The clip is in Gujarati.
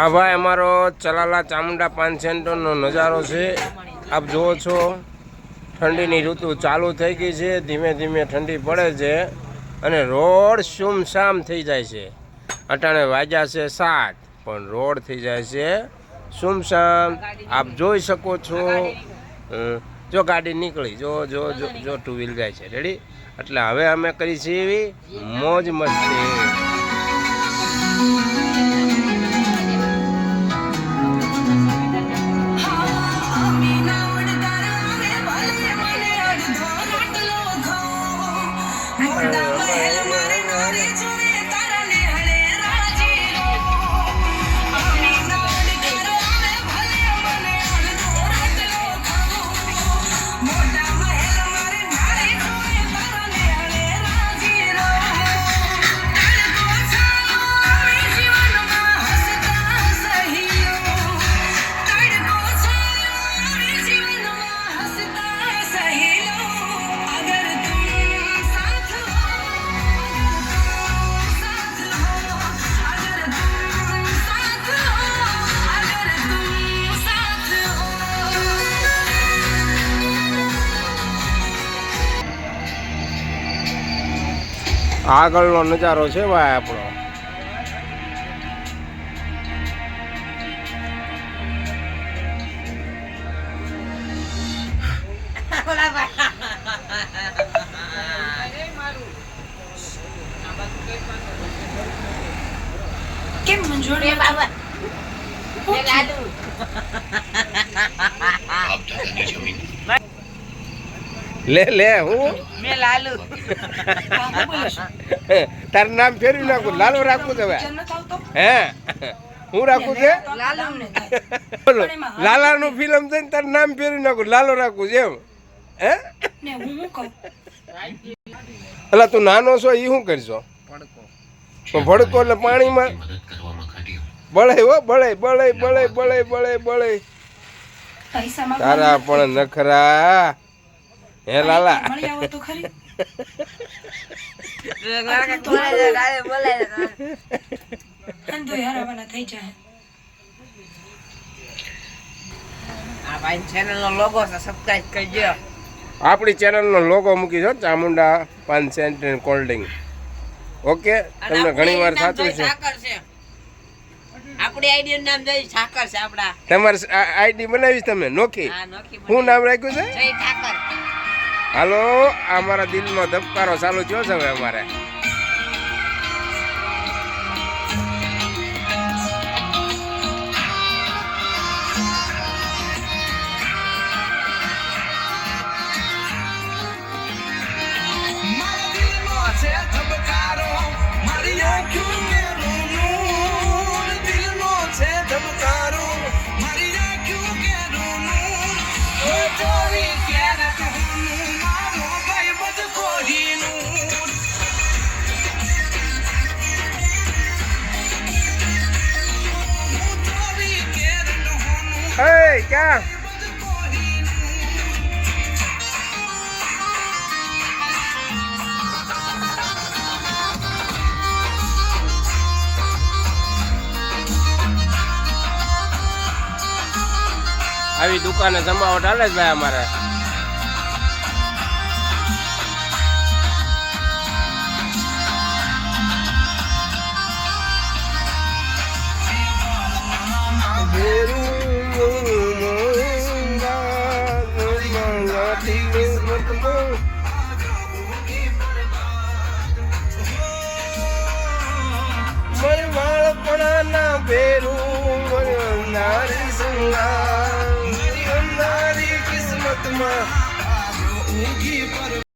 આ ભાઈ અમારો ચલાલા ચામુંડા પાન સેન્ટરનો નજારો છે. આપ જુઓ છો, ઠંડીની ઋતુ ચાલુ થઈ ગઈ છે. ધીમે ધીમે ઠંડી પડે છે અને રોડ સુમસામ થઈ જાય છે. અટાણે વાગ્યા છે સાત, પણ રોડ થઈ જાય છે સુમસામ આપ જોઈ શકો છો. જો ગાડી નીકળી, જો જો જો જો ટુ વ્હીલ જાય છે. રેડી એટલે હવે અમે કરી છીએ એવી મોજ મસ્તી. આગળનો નજારો છે ભાઈ આપણો. કેમ મંજૂરી બાબા? એ લાડુ. લે લે હું? મે લાલુ. તારું નામ ફેરવી નાખું લાલો રાખું છે હવે. હે? હું રાખું છે? લાલુ ને થાય. બોલો લાલાનું ફિલ્મ છે ને તારું નામ ફેરવી નાખું લાલો રાખું છે એમ. હે? ને હું શું કહું? એટલે તું નાનો છો એ શું કરશો? ભડકો એટલે પાણીમાં બળે હો બળે બળે બળે બળે બળે બળે. તારા પણ નખરા. હે લાલા. મળી આવો તો ખરી. અંધો હરાવાના થઈ જાય આ ભાઈ ચેનલ નો લોગો છે સબસ્ક્રાઇબ કરજો. આપણી ચેનલનો લોગો મૂકી છો ચામુંડા પાન સેન્ટ એન્ડ કોલ્ડિંગ ઓકે તમને ઘણી વાર સાચું છે. આપણી આઈડી નામ જોઈ સાકર છે આપડા તમારે આઈડી બનાવીશ તમે નોખી? હું નામ રાખ્યું છે? જય ઠાકર. હાલો અમારા દિલમાં ધબકારો ચાલુ થયો છે હવે અમારે. એ ક્યાં? આવી દુકાને જમાવટ હાલે જ ભાઈ અમારે. બાળપણાના ભેરું નારી સંગાર નારી કિસ્મતમાં. ઊંઘી પર